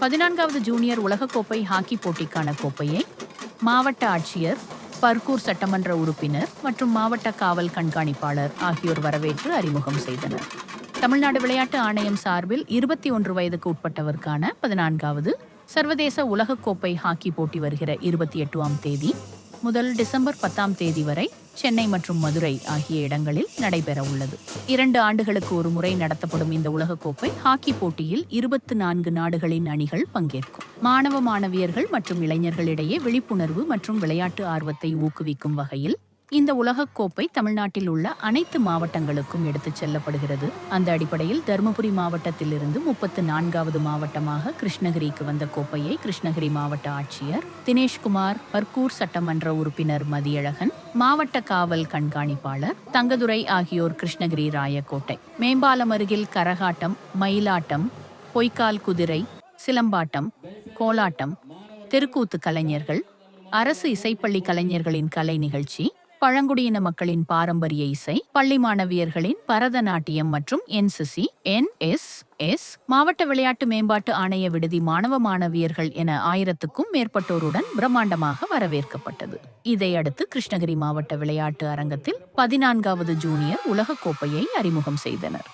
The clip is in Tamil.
பதினான்காவது ஜூனியர் உலகக்கோப்பை ஹாக்கி போட்டிக்கான கோப்பையை மாவட்ட ஆட்சியர் பர்கூர் சட்டமன்ற உறுப்பினர் மற்றும் மாவட்ட காவல் கண்காணிப்பாளர் ஆகியோர் வரவேற்று அறிமுகம் செய்தனர். தமிழ்நாடு விளையாட்டு ஆணையம் சார்பில் இருபத்தி ஒன்று வயதுக்கு உட்பட்டவருக்கான பதினான்காவது சர்வதேச உலகக்கோப்பை ஹாக்கி போட்டி வருகிற இருபத்தி எட்டுவாம் தேதி முதல் டிசம்பர் பத்தாம் தேதி வரை சென்னை மற்றும் மதுரை ஆகிய இடங்களில் நடைபெற உள்ளது. இரண்டு ஆண்டுகளுக்கு ஒரு முறை நடத்தப்படும் இந்த உலகக்கோப்பை ஹாக்கி போட்டியில் இருபத்து நான்கு நாடுகளின் அணிகள் பங்கேற்கும். மாணவ மாணவியர்கள் மற்றும் இளைஞர்களிடையே விழிப்புணர்வு மற்றும் விளையாட்டு ஆர்வத்தை ஊக்குவிக்கும் வகையில் இந்த உலகக்கோப்பை தமிழ்நாட்டில் உள்ள அனைத்து மாவட்டங்களுக்கும் எடுத்துச் செல்லப்படுகிறது. அந்த அடிப்படையில் தருமபுரி மாவட்டத்திலிருந்து முப்பத்து நான்காவது மாவட்டமாக கிருஷ்ணகிரிக்கு வந்த கோப்பையை கிருஷ்ணகிரி மாவட்ட ஆட்சியர் தினேஷ்குமார் பர்கூர் சட்டமன்ற உறுப்பினர் மதியழகன் மாவட்ட காவல் கண்காணிப்பாளர் தங்கதுரை ஆகியோர் கிருஷ்ணகிரி ராயக்கோட்டை. மேம்பாலம் அருகில் கரகாட்டம் மயிலாட்டம் பொய்க்கால் குதிரை சிலம்பாட்டம் கோலாட்டம் தெருக்கூத்து கலைஞர்கள் அரசு இசைப்பள்ளி கலைஞர்களின் கலை நிகழ்ச்சி பழங்குடியின மக்களின் பாரம்பரிய இசை பள்ளி மாணவியர்களின் பரதநாட்டியம் மற்றும் என்சிசி என்எஸ் எஸ் மாவட்ட விளையாட்டு மேம்பாட்டு ஆணைய விடுதி மாணவ மாணவியர்கள் என ஆயிரத்துக்கும் மேற்பட்டோருடன் பிரம்மாண்டமாக வரவேற்கப்பட்டது. இதையடுத்து கிருஷ்ணகிரி மாவட்ட விளையாட்டு அரங்கத்தில் பதினான்காவது ஜூனியர் உலகக்கோப்பையை அறிமுகம் செய்தனர்.